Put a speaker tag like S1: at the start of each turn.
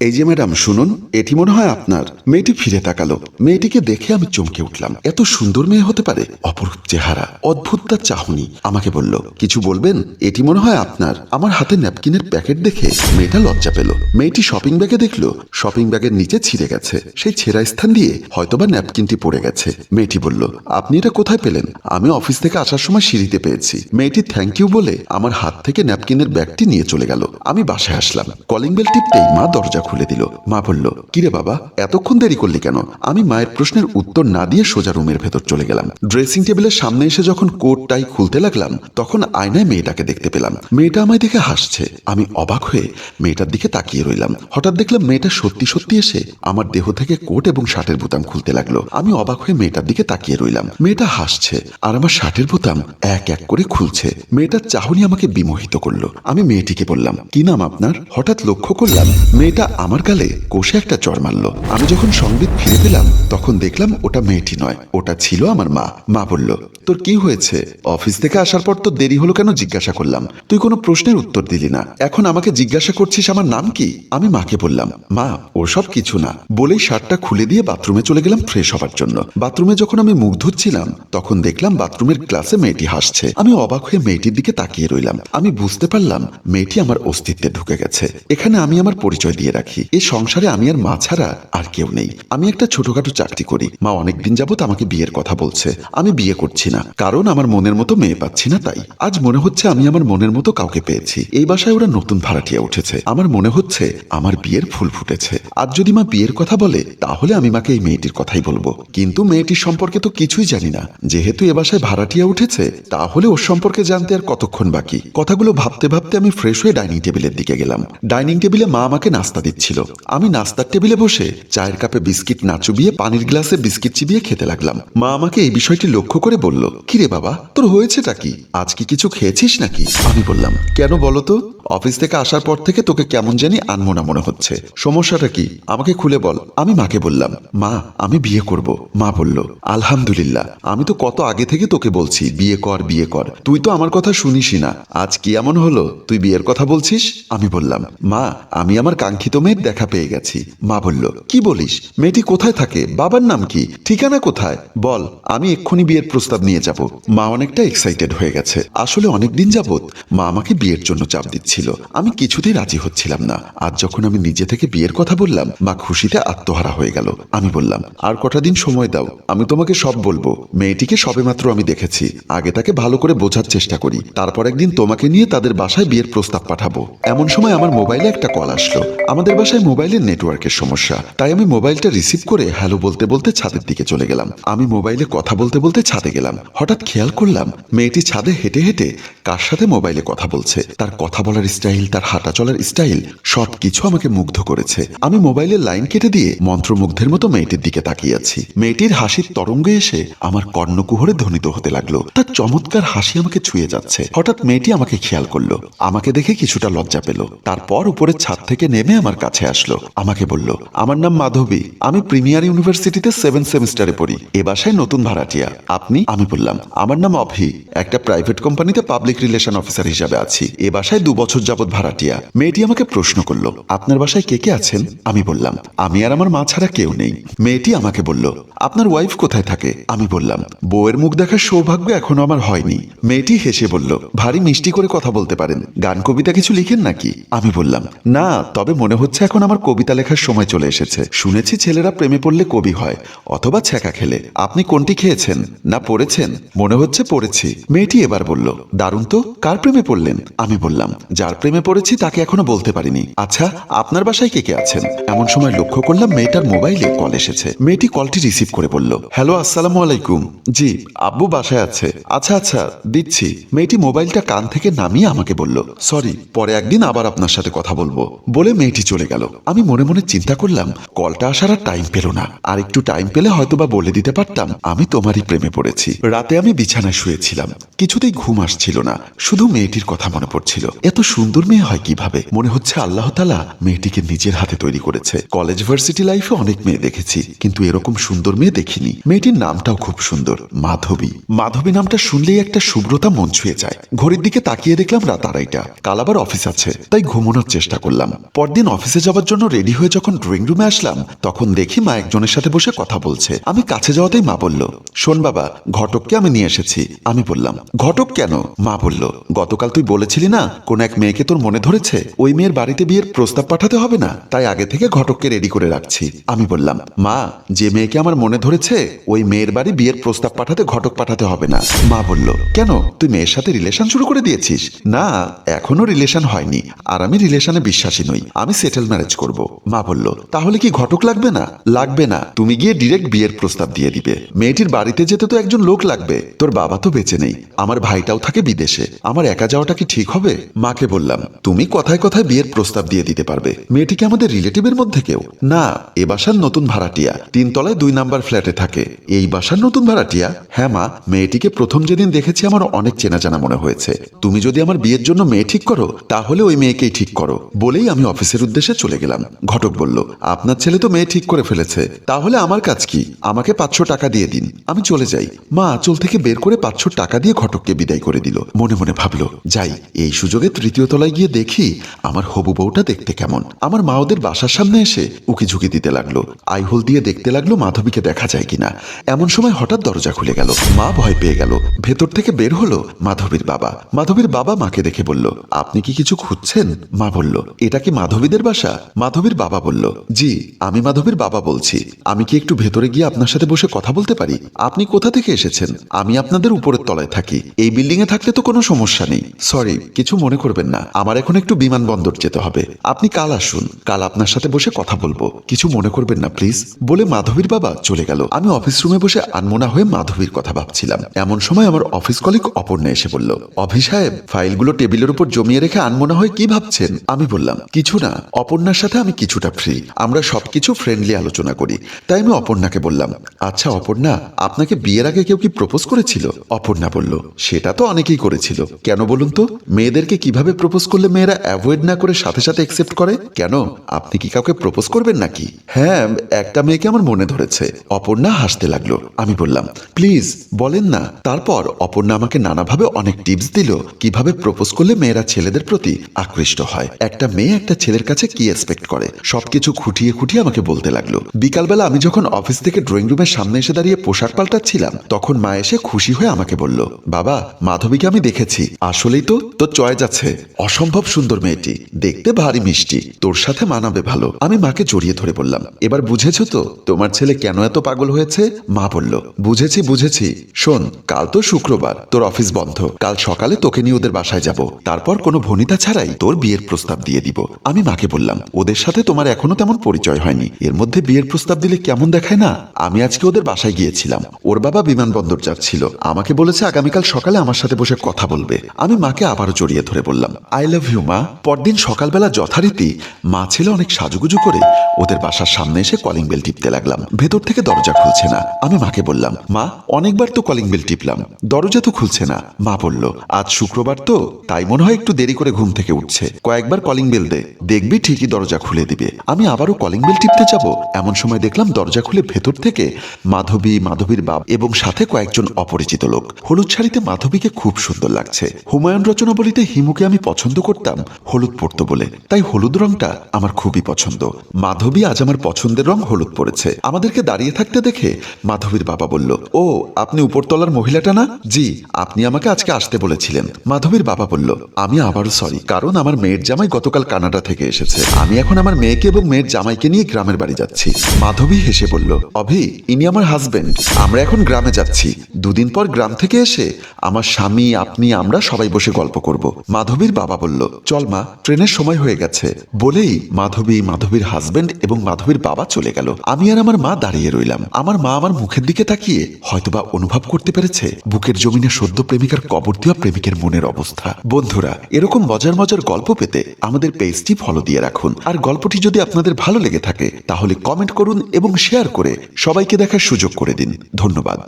S1: এই যে ম্যাডাম, শুনুন, এটি মনে হয় আপনার। মেয়েটি ফিরে তাকালো। মেয়েটিকে দেখে আমি চমকে উঠলাম। এত সুন্দর মেয়ে হতে পারে? অপরূপ চেহারা, অদ্ভুত তার চাহনি। আমাকে বলল, কিছু বলবেন? এটি মনে হয় আপনার। আমার হাতে ন্যাপকিনের প্যাকেট দেখে মেয়েটা লজ্জা পেল। মেয়েটি শপিং ব্যাগে দেখল, শপিং ব্যাগের নিচে ছিঁড়ে গেছে। সেই ছেঁড়া স্থান দিয়ে হয়তোবা ন্যাপকিনটি পড়ে গেছে। মেয়েটি বলল, আপনি এটা কোথায় পেলেন? আমি অফিস থেকে আসার সময় সিঁড়িতে পেয়েছি। মেয়েটি থ্যাংক ইউ বলে আমার হাত থেকে ন্যাপকিনের ব্যাগটি নিয়ে চলে গেল। আমি বাসায় আসলাম। কলিং বেল টিপতেই মা দরজা খুলে দিল। মা বলল, কিরে বাবা, এতক্ষণ দেরি করলি কেন? আমি মায়ের প্রশ্নের উত্তর না দিয়ে সোজা রুমের ভেতর চলে গেলাম। ড্রেসিং টেবিলের সামনে এসে যখন কোট টাই খুলতে লাগলাম, তখন আয়নায় মেয়েটাকে দেখতে পেলাম। মেয়েটা আমায় দেখে হাসছে। আমি অবাক হয়ে মেয়েটার দিকে তাকিয়ে রইলাম। হঠাৎ দেখলাম মেয়েটা সত্যি সত্যি এসে আমার দেহ থেকে কোট এবং শার্টের বোতাম খুলতে লাগল। আমি অবাক হয়ে মেয়েটার দিকে তাকিয়ে রইলাম। মেয়েটা হাসছে, আর আমার শার্টের বোতাম এক এক করে খুলছে। মেয়েটার চাহনি আমাকে বিমোহিত করল। আমি মেয়েটিকে বললাম, কি নাম আপনার? হঠাৎ লক্ষ্য করলাম, মেয়েটা আমার গালে কষে একটা চর মারলো। আমি যখন সংবিত ফিরে পেলাম, তখন দেখলাম ওটা মেয়েটি নয়, ওটা ছিল আমার মা। মা বলল, তোর কি হয়েছে? অফিস থেকে আসার পর তো দেরি হলো কেন জিজ্ঞাসা করলাম। তুই কোনো প্রশ্নের উত্তর দিলি না। এখন আমাকে জিজ্ঞাসা করছিস আমার নাম কি? আমি মাকে বললাম, মা ওসব কিছু না। বলেই শার্টটা খুলে দিয়ে বাথরুমে চলে গেলাম ফ্রেশ হবার জন্য। বাথরুমে যখন আমি মুখ ধুচ্ছিলাম, তখন দেখলাম বাথরুমের গ্লাসে মেয়েটি হাসছে। আমি অবাক হয়ে মেয়েটির দিকে তাকিয়ে রইলাম। আমি বুঝতে পারলাম, মেয়েটি আমার অস্তিত্বে ঢুকে গেছে। এখানে আমি আমার পরিচয় দিয়ে রাখি। এই সংসারে আমি আর মা ছাড়া আর কেউ নেই। আমি একটা ছোটখাটো চাকরি করি। মা অনেকদিন যাবত আমাকে বিয়ের কথা বলছে। আমি বিয়ে করছি না। কারণ আমার মনের মতো মেয়ে পাচ্ছি না তাই। আজ মনে হচ্ছে আমি আমার মনের মতো কাউকে পেয়েছি। এই বাসায় ওরা নতুন ভাড়াটিয়া উঠেছে। আমার মনে হচ্ছে আমার বিয়ের ফুল ফুটেছে। আজ যদি মা বিয়ের কথা বলে, তাহলে আমি মাকে এই মেয়েটির কথাই বলব। কিন্তু মেয়েটির সম্পর্কে তো কিছুই জানি না। যেহেতু এ বাসায় ভাড়াটিয়া উঠেছে, তাহলে ওর সম্পর্কে জানতে আর কতক্ষণ বাকি? কথাগুলো ভাবতে ভাবতে আমি ফ্রেশ হয়ে ডাইনিং টেবিলের দিকে গেলাম। ডাইনিং টেবিলে মা আমাকে নাস্তা দিচ্ছিল আমি নাস্তার টেবিলে বসে চায়ের কাপে বিস্কিট না চুবিয়ে পানির গ্লাসে বিস্কিট চিবিয়ে খেতে লাগলাম। মা আমাকে এই বিষয়টি লক্ষ্য করে বলল, কিরে বাবা, তোর হয়েছেটা কি? আজ কি কিছু খেয়েছিস নাকি? আমি বললাম, কেন বলতো অফিস থেকে আসার পর থেকে তোকে কেমন জানি আনমোনা মনে হচ্ছে। সমস্যাটা কি? আমাকে খুলে বল। আমি মাকে বললাম, মা, আমি বিয়ে করব। মা বলল, আলহামদুলিল্লাহ, আমি তো কত আগে থেকে তোকে বলছি, বিয়ে কর বিয়ে কর। তুই তো আমার কথা শুনিসই না। আজ কি এমন হলো? তুই বিয়ের কথা বলছিস? আমি বললাম, মা, আমি আমার কাঙ্ক্ষিত মেয়ের দেখা পেয়ে গেছি। মা বলল, কি বলিস? মেয়েটি কোথায় থাকে? বাবার নাম কি? ঠিকানা কোথায়? বল, আমি এক্ষুনি বিয়ের প্রস্তাব নিয়ে যাব। মা অনেকটা এক্সাইটেড হয়ে গেছে। আসলে অনেকদিন যাবত মা আমাকে বিয়ের জন্য চাপ দিচ্ছিল আমি কিছুতেই রাজি হচ্ছিলাম না। আজ যখন আমি নিজে থেকে বিয়ের কথা বললাম, মা খুশিতে আত্মহারা হয়ে গেল। আমি বললাম, আর কটা দিন সময় দাও। আমি তোমাকে সব বলব। মেয়েটিকে সবেমাত্র আমি দেখেছি। আগে তাকে ভালো করে বোঝার চেষ্টা করি। তারপর একদিন তোমাকে নিয়ে তাদের বাসায় বিয়ের প্রস্তাব পাঠাবো। এমন সময় আমার মোবাইলে একটা কল আসলো। আমাদের বাসায় মোবাইলের নেটওয়ার্কের সমস্যা। তাই আমি মোবাইলটা রিসিভ করে হ্যালো বলতে বলতে ছাদের দিকে চলে গেলাম। আমি মোবাইলে কথা বলতে বলতে ছাদে গেলাম। হঠাৎ খেয়াল করলাম, মেয়েটি ছাদে হেঁটে হেঁটে কার সাথে মোবাইলে কথা বলছে? তার কথা বলার স্টাইল তার হাঁটা চলার স্টাইল সব কিছু আমাকে মুগ্ধ করেছে। আমি মোবাইলের লাইন কেটে দিয়ে মন্ত্রমুগ্ধের মতো মেয়েটির দিকে তাকিয়ে আছি। মেয়েটির হাসির তরঙ্গে এসে আমার কর্ণকুহরে ধ্বনিত হতে লাগল। তার চমৎকার হাসি আমাকে ছুঁয়ে যাচ্ছে। হঠাৎ মেয়েটি আমাকে খেয়াল করল। আমাকে দেখে কিছুটা লজ্জা পেল। তারপর উপরের ছাদ থেকে নেমে আমার কাছে আসলো। আমাকে বলল, আমার নাম মাধবী। আমি প্রিমিয়ার ইউনিভার্সিটিতে সেভেন সেমিস্টারে পড়ি। এ বাসায় নতুন ভাড়াটিয়া। আপনি? আমি বললাম, আমার নাম অভি। একটা প্রাইভেট কোম্পানিতে পাবলিক রিলেশন অফিসার হিসাবে আছি। এ বাসায় দু বছর যাবৎ ভাড়াটিয়া। মেয়েটি আমাকে প্রশ্ন করল, আপনার বাসায় কে কে আছেন? আমি বললাম, আমি আর আমার মা ছাড়া কেউ নেই। মেয়েটি আমাকে বলল, আপনার ওয়াইফ কোথায় থাকে? আমি বললাম, বউয়ের মুখ দেখার সৌভাগ্য এখনও আমার হয়নি। মেয়েটি হেসে বলল, ভারী মিষ্টি করে কথা বলতে পারেন। গান, কবিতা কিছু লিখেন নাকি? আমি বললাম, না, তবে মনে হচ্ছে এখন আমার কবিতা লেখার সময় চলে এসেছে। শুনেছি ছেলেরা প্রেমে পড়লে কবি হয়, অথবা ছ্যাঁকা খেলে। আপনি কোনটি খেয়েছেন? না, পড়েছেন? মনে হচ্ছে পড়েছি। মেয়েটি এবার বলল, দারুণ তো, কার প্রেমে পড়লেন? আমি বললাম যার প্রেমে পড়েছি তাকে এখনও বলতে পারিনি। আচ্ছা আপনার বাসায় কে কে আছেন? এমন সময় লক্ষ্য করলাম মেয়েটার মোবাইলে কল এসেছে। মেয়েটি কলটি রিসিভ করে বলল, হ্যালো, আসসালামু আলাইকুম। জি, আব্বু বাসায় আছে। আচ্ছা আচ্ছা দিচ্ছি। মেয়েটি মোবাইলটা কান থেকে নামিয়ে আমাকে বলল, সরি, পরে একদিন আবার আপনার সাথে কথা বলব। বলে মেয়েটি চলে গেল। আমি মনে মনে চিন্তা করলাম, কলটা আসার আর টাইম পেল না। আর একটু টাইম পেলে হয়তো বা বলে দিতে পারতাম, আমি তোমারই প্রেমে পড়েছি। রাতে আমি বিছানায় শুয়েছিলাম। কিছুতেই ঘুম আসছিল না, শুধু মেয়েটির কথা মনে পড়ছিল। এত সুন্দর মেয়ে হয় কীভাবে? মনে হচ্ছে আল্লাহ তালা মেয়েটিকে নিজের হাতে তৈরি করেছে। কলেজ ভার্সিটি লাইফে অনেক মেয়ে দেখেছি, কিন্তু এরকম সুন্দর মেয়ে দেখিনি। মেয়েটির নামটাও খুব সুন্দর, মাধবী। মাধবী নামটা শুনলেই একটা শুভ্রতা মন ছুঁয়ে যায়। ঘড়ির দিকে তাকিয়ে দেখলাম রাত আড়াইটা। কাল আবার অফিস আছে, তাই ঘুমানোর চেষ্টা করলাম। পরদিন অফিসে যাওয়ার জন্য রেডি হয়ে যখন ড্রয়িং রুমে আসলাম, তখন দেখি মা একজনের সাথে বসে কথা বলছে। আমি কাছে যাওয়াতেই মা বলল, শোন বাবা, ঘটককে আমি নিয়ে এসেছি। আমি বললাম, ঘটক কেন? মা বলল, গতকাল তুই বলেছিলি না, কোন এক মেয়েকে তোর মনে ধরেছে? ওই মেয়ের বাড়িতে বিয়ের প্রস্তাব পাঠাতে হবে না? তাই আগে থেকে ঘটককে রেডি করে রাখছি। আমি বললাম, মা, যে মেয়েকে আমার মনে ধরেছে, ওই মেয়ের বাড়ি বিয়ের প্রস্তাব পাঠাতে ঘটক পাঠাতে হবে না। মা বলল, কেন? তুই মেয়ের সাথে রিলেশন শুরু করে দিয়েছিস? না, এখনও রিলেশন হয়নি। আর আমি রিলেশনে বিশ্বাসী নই। আমি সেটেল ম্যারেজ করব। মা বলল, তাহলে কি ঘটক লাগবে না? লাগবে না। তুমি গিয়ে ডিরেক্ট বিয়ের প্রস্তাব দিয়ে দিবে। মেয়েটির বাড়িতে যেতে তো একজন লোক লাগবে। তোর বাবা তো বেঁচে নেই। আমার ভাইটাও থাকে বিদেশে। আমার একা যাওয়াটা কি ঠিক হবে? মাকে বললাম, তুমি কথায় কথায় বিয়ের প্রস্তাব দিয়ে দিতে পারবে। মেয়েটি কি আমাদের রিলেটিভের মধ্যে কেউ? না, এ বাসার নতুন ভাড়াটিয়া। তিনতলায় দুই নাম্বার ফ্ল্যাটে থাকে। এই বাসার নতুন ভাড়াটিয়া? হ্যাঁ মা। মেয়েটিকে প্রথম যেদিন দেখেছি আমার অনেক চেনা জানা মনে হয়েছে। তুমি যদি আমার বিয়ের জন্য মেয়ে ঠিক করো, তাহলে ওই মেয়েকেই ঠিক করো। বলেই আমি অফিসের উদ্দেশ্যে চলে গেলাম। ঘটক বলল, আপনার ছেলে তো মেয়ে ঠিক করে ফেলেছে। তাহলে আমার কাজ কি? আমাকে পাঁচশো টাকা দিয়ে দিন। আমি চলে যাই। মা আঁচল থেকে বের করে পাঁচশো টাকা দিয়ে ঘটককে বিদায় করে দিল। মনে মনে ভাবলো, যাই, এই সুযোগে তৃতীয় তলায় গিয়ে দেখি আমার হবু বউটা দেখতে কেমন। আমার মা ওদের বাসার সামনে এসে উকি ঝুঁকি দিতে লাগল। আইহোল দিয়ে দেখতে লাগল মাধবীকে দেখা যায় কিনা। এমন সময় হঠাৎ দরজা খুলে গেল। মা ভয় পেয়ে গেল। ভেতর থেকে বের হলো মাধবীর বাবা। মাধবীর বাবা মাকে দেখে বলল, আপনি কি কিছু খুঁজছেন? মা বলল, এটা কি মাধবীদের বাসা? মাধবীর বাবা বলল, জি, আমি মাধবীর বাবা বলছি। আমি কি একটু ভেতরে গিয়ে আপনার সাথে বসে কথা বলতে পারি? আপনি কোথা থেকে এসেছেন? আমি আপনাদের উপরের তলায় থাকি। এই বিল্ডিং এ থাকলে তো কোনো সমস্যা নেই। সরি, কিছু মনে করবেন না, আমার এখন একটু বিমানবন্দর যেতে হবে। আপনি কাল আসুন, কাল আপনার সাথে বসে কথা বলব। কিছু মনে করবেন না, প্লিজ। বলে মাধবীর বাবা চলে গেল। আমি অফিস রুমে বসে আনমোনা হয়ে মাধবীর কথা ভাবছিলাম। এমন সময় আমার অফিস কলিগ অপর্ণা এসে বলল অভি সাহেব, ফাইলগুলো টেবিলের উপর জমিয়ে রেখে আনমোনা হয়ে কি ভাবছেন? আমি বললাম, কিছু না, অপর্ণার সাথে আমি কিছুটা ফ্রি আমরা সবকিছু ফ্রেন্ডলি আলোচনা করি। তাই আমি অপর্ণাকে বললাম আচ্ছা অপর্ণা, আপনাকে বিয়ের আগে কেউ কি প্রপোজ করেছিল? অপর্ণা বলল, সেটা তো অনেকেই করেছিল। কেন বলুন তো? মেয়েদেরকে কীভাবে প্রপোজ করলে মেয়েরা অ্যাভয়েড না করে সাথে সাথে একসেপ্ট করে? কেন? আপনি কি কাউকে প্রপোজ করবেন নাকি? হ্যাঁ একটা মেয়েকে আমার মনে ধরেছে। অপর্ণা হাসতে লাগল। আমি বললাম, প্লিজ, বলেন না। তারপর অপর্ণা আমাকে নানাভাবে অনেক টিপস দিল কীভাবে প্রপোজ করলে মেয়েরা ছেলেদের প্রতি আকৃষ্ট হয়। একটা মেয়ে একটা ছেলের কাছে কি এক্সপেক্ট করে? সবকিছু খুঁটিয়ে খুঁটিয়ে আমাকে বলতে লাগল। বিকালবেলা আমি যখন অফিস থেকে ড্রয়িং রুমের সামনে এসে দাঁড়িয়ে পোশাক পাল্টাচ্ছিলাম, তখন মা এসে খুশি হয়ে আমাকে বলল, বাবা, মাধবীকে আমি দেখেছি। আসলেই তো, তোর চয়েস আছে। অসম্ভব সুন্দর মেয়েটি। দেখতে ভারী মিষ্টি। তোর সাথে মানাবে ভালো। আমি মাকে জড়িয়ে ধরে বললাম, এবার বুঝেছ তো? তোমার ছেলে কেন এত পাগল হয়েছে? মা বলল, বুঝেছি বুঝেছি। শোন, কাল তো শুক্রবার। তোর অফিস বন্ধ। কাল সকালে তোকে নিয়ে ওদের বাসায় যাব। তারপর কোনো ভনিতা ছাড়াই তোর বিয়ের প্রস্তাব দিয়ে দিব। আমি মাকে বললাম, ওদের সাথে তোমার এখনও তেমন পরিচয় হয়নি। এর মধ্যে বিয়ের প্রস্তাব দিলে কেমন দেখায় না? আমি আজকে ওদের বাসায় গিয়েছিলাম। ওর বাবা বিমানবন্দর যাচ্ছিল। আমাকে বলেছে আগামীকাল সকালে আমার সাথে বসে কথা বলবে। আমি মাকে আবারও জড়িয়ে ধরে বললাম আই লাভ ইউ, মা। পরদিন সকালবেলা যথারীতি মা ছেলে অনেক সাজুগুজু করে ওদের বাসার সামনে এসে কলিং বেল টিপতে লাগলাম। ভেতর থেকে দরজা খুলছে না। আমি মাকে বললাম, মা, অনেকবার তো কলিং বেল টিপলাম। দরজা তো খুলছে না। মা বলল, আজ শুক্রবার তো, তাই মনে হয় একটু দেরি করে ঘুম থেকে উঠছে। কয়েকবার কলিং বেল দে। দেখবি ঠিকই দরজা খুলে দিবে। আমি আবারও কলিং বেল টিপতে যাব। এমন সময় দেখলাম দরজা খুলে ভেতর থেকে মাধবী, মাধবীর বাপ এবং সাথে কয়েকজন অপরিচিত লোক। হলুদ শাড়িতে মাধবীকে খুব সুন্দর লাগছে। হুমায়ুন রচনাবলিতে হিমুকে আমি পছন্দ করতাম হলুদ পরতো বলে। তাই হলুদ রংটা আমার খুবই পছন্দ। মাধবী আজ আমার পছন্দের রং হলুদ পড়েছে আমাদেরকে দাঁড়িয়ে থাকতে দেখে মাধবীর বাবা বলল, ও, আপনি উপরতলার মহিলাটা না? জি, আপনি আমাকে আজকে আসতে বলেছিলেন। মাধবীর বাবা বলল, আমি আবারও সরি, কারণ আমার মেয়ের জামাই গতকাল কানাডা থেকে এসেছে। আমি এখন আমার মেয়েকে এবং মেয়ের জামাইকে নিয়ে গ্রামের বাড়ি যাচ্ছি। মাধবী হেসে বলল, অভি, ইনি আমার হাজবেন্ড। আমরা এখন গ্রামে যাচ্ছি। দুদিন পর গ্রাম থেকে এসে আমার স্বামী, আপনি, আমরা সবাই বসে গল্প করব। মাধবীর বাবা বলল, চল মা, ট্রেনের সময় হয়ে গেছে। বলেই মাধবী মাধবীর হাজবেন্ড এবং মাধবীর বাবা চলে গেল। আমি আর আমার মা দাঁড়িয়ে রইলাম। আমার মা আমার মুখের দিকে তাকিয়ে হয়তোবা অনুভব করতে পেরেছে বুকের জমিনে সদ্য প্রেমিকার কবর দেওয়া প্রেমিকের মনের অবস্থা। বন্ধুরা, এরকম মজার মজার গল্প পেতে আমাদের পেজটি ফলো দিয়ে রাখুন। আর গল্পটি যদি আপনাদের ভালো লেগে থাকে, তাহলে কমেন্ট করুন এবং শেয়ার করে সবাইকে দেখার সুযোগ করে দিন। ধন্যবাদ।